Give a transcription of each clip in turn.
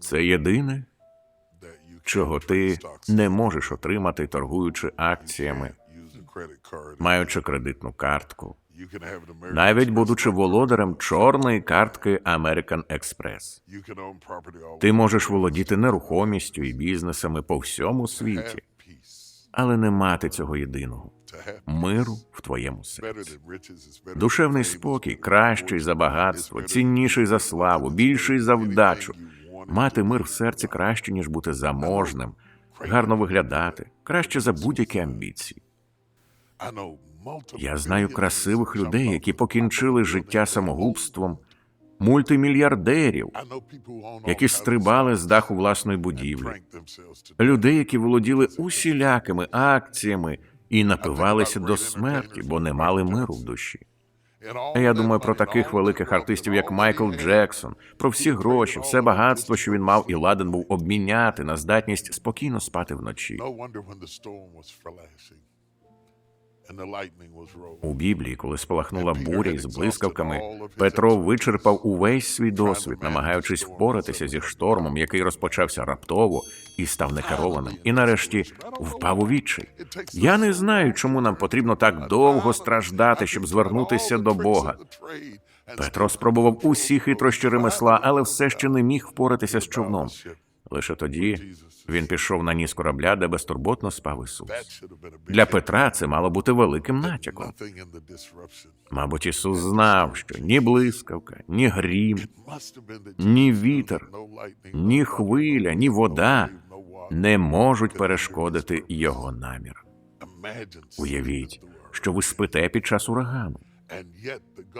Це єдине, чого ти не можеш отримати, торгуючи акціями, маючи кредитну картку, навіть будучи володарем чорної картки American Express. Ти можеш володіти нерухомістю і бізнесами по всьому світі, але не мати цього єдиного миру в твоєму серці. Душевний спокій кращий за багатство, цінніший за славу, більший за вдачу. Мати мир в серці краще, ніж бути заможним, гарно виглядати, краще за будь-які амбіції. Я знаю красивих людей, які покінчили життя самогубством, мультимільярдерів, які стрибали з даху власної будівлі, людей, які володіли усілякими акціями і напивалися до смерті, бо не мали миру в душі. Я думаю про таких великих артистів, як Майкл Джексон, про всі гроші, все багатство, що він мав, і ладен був обміняти на здатність спокійно спати вночі. У Біблії, коли спалахнула буря із блискавками, Петро вичерпав увесь свій досвід, намагаючись впоратися зі штормом, який розпочався раптово і став некерованим, і нарешті впав у відчай. Я не знаю, чому нам потрібно так довго страждати, щоб звернутися до Бога. Петро спробував усі хитрощі ремесла, але все ще не міг впоратися з човном. Лише тоді він пішов на ніс корабля, де безтурботно спав Ісус. Для Петра це мало бути великим натяком. Мабуть, Ісус знав, що ні блискавка, ні грім, ні вітер, ні хвиля, ні вода не можуть перешкодити його намір. Уявіть, що ви спите під час урагану.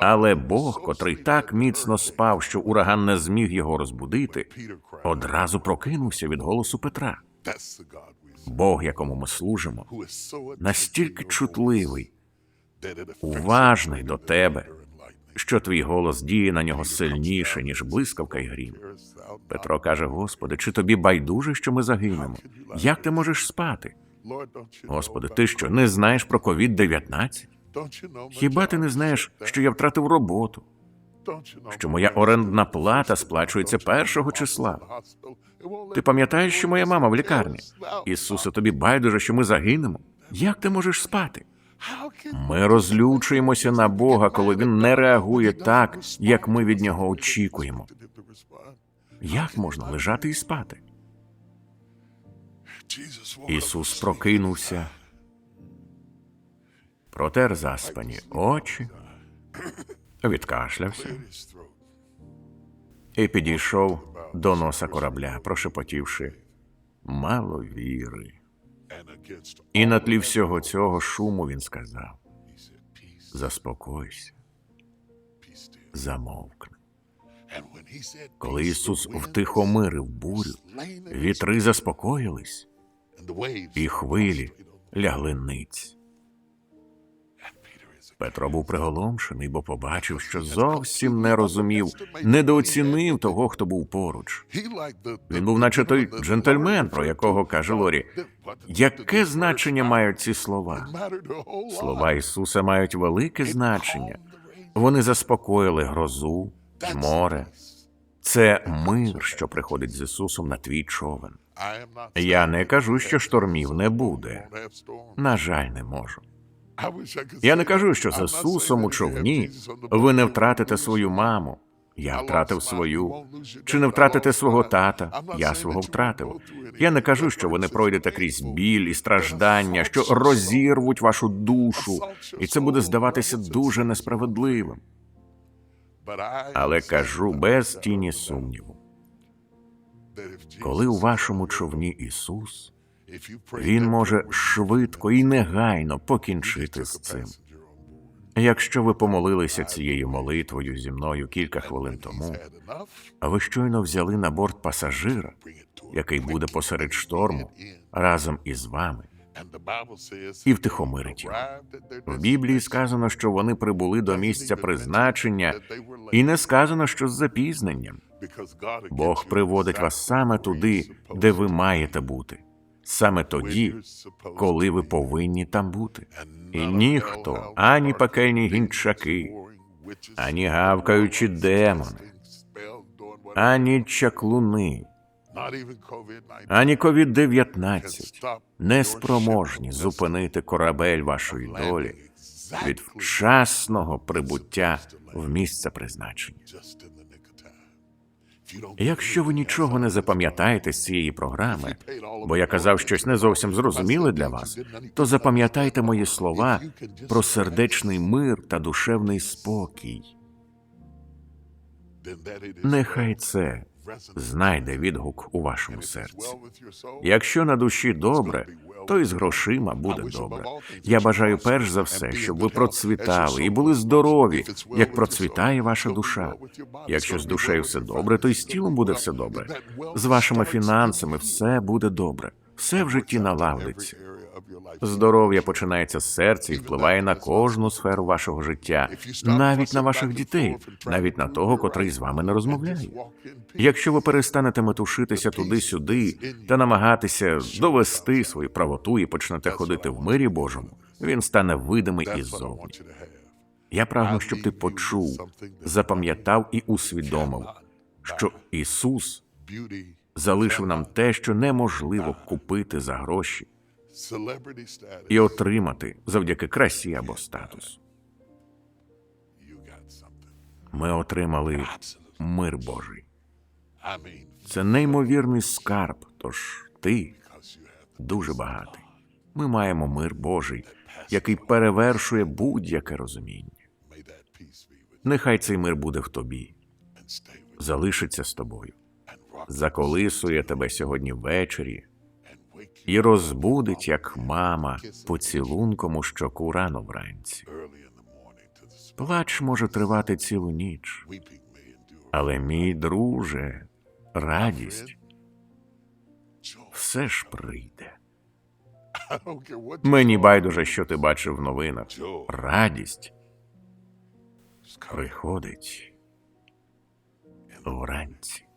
Але Бог, котрий так міцно спав, що ураган не зміг його розбудити, одразу прокинувся від голосу Петра. Бог, якому ми служимо, настільки чутливий, уважний до тебе, що твій голос діє на нього сильніше, ніж блискавка й грім. Петро каже: Господи, чи тобі байдуже, що ми загинемо? Як ти можеш спати? Господи, ти що не знаєш про ковід 19 Хіба ти не знаєш, що я втратив роботу? Що моя орендна плата сплачується першого числа? Ти пам'ятаєш, що моя мама в лікарні? Ісусе, тобі байдуже, що ми загинемо? Як ти можеш спати? Ми розлючуємося на Бога, коли він не реагує так, як ми від нього очікуємо. Як можна лежати і спати? Ісус прокинувся, протер заспані очі, відкашлявся і підійшов до носа корабля, прошепотівши мало віри. І на тлі всього цього шуму він сказав: Заспокойся, замовкни. Коли Ісус втихомирив бурю, вітри заспокоїлись, і хвилі лягли ниць. Петро був приголомшений, бо побачив, що зовсім не розумів, недооцінив того, хто був поруч. Він був, наче той джентльмен, про якого каже Лорі. Яке значення мають ці слова? Слова Ісуса мають велике значення. Вони заспокоїли грозу, море. Це мир, що приходить з Ісусом на твій човен. Я не кажу, що штормів не буде. На жаль, не можу. Я не кажу, що з Ісусом у човні. ви не втратите свою маму. Я втратив свою. Чи не втратите свого тата? Я свого втратив. Я не кажу, що ви не пройдете крізь біль і страждання, що розірвуть вашу душу, і це буде здаватися дуже несправедливим. Але кажу без тіні сумніву, коли у вашому човні Ісус, Він може швидко і негайно покінчити з цим. Якщо ви помолилися цією молитвою зі мною кілька хвилин тому, ви щойно взяли на борт пасажира, який буде посеред шторму разом із вами, і втихомирить його. В Біблії сказано, що вони прибули до місця призначення, і не сказано, що з запізненням. Бог приводить вас саме туди, де ви маєте бути, саме тоді, коли ви повинні там бути. І ніхто, ані пекельні гінчаки, ані гавкаючі демони, ані чаклуни, ані ані COVID-19 не спроможні зупинити корабель вашої долі від вчасного прибуття в місце призначення. Якщо ви нічого не запам'ятаєте з цієї програми, бо я казав щось не зовсім зрозуміле для вас, то запам'ятайте мої слова про сердечний мир та душевний спокій. Нехай це знайде відгук у вашому серці. Якщо на душі добре, то і з грошима буде добре. Я бажаю перш за все, щоб ви процвітали і були здорові, як процвітає ваша душа. Якщо з душею все добре, то й з тілом буде все добре. З вашими фінансами все буде добре. Все в житті налагодиться. Здоров'я починається з серця і впливає на кожну сферу вашого життя, навіть на ваших дітей, навіть на того, котрий з вами не розмовляє. Якщо ви перестанете метушитися туди-сюди та намагатися довести свою правоту і почнете ходити в мирі Божому, він стане видимий іззовні. Я прагну, щоб ти почув, запам'ятав і усвідомив, що Ісус залишив нам те, що неможливо купити за гроші і отримати завдяки красі або статусу. Ми отримали мир Божий. Це неймовірний скарб, тож ти дуже багатий. Ми маємо мир Божий, який перевершує будь-яке розуміння. Нехай цей мир буде в тобі, залишиться з тобою, заколисує тебе сьогодні ввечері і розбудить, як мама, поцілунком у щоку рано вранці. Плач може тривати цілу ніч, але мій друже, радість все ж прийде. Мені байдуже, що ти бачив в новинах. Радість приходить вранці.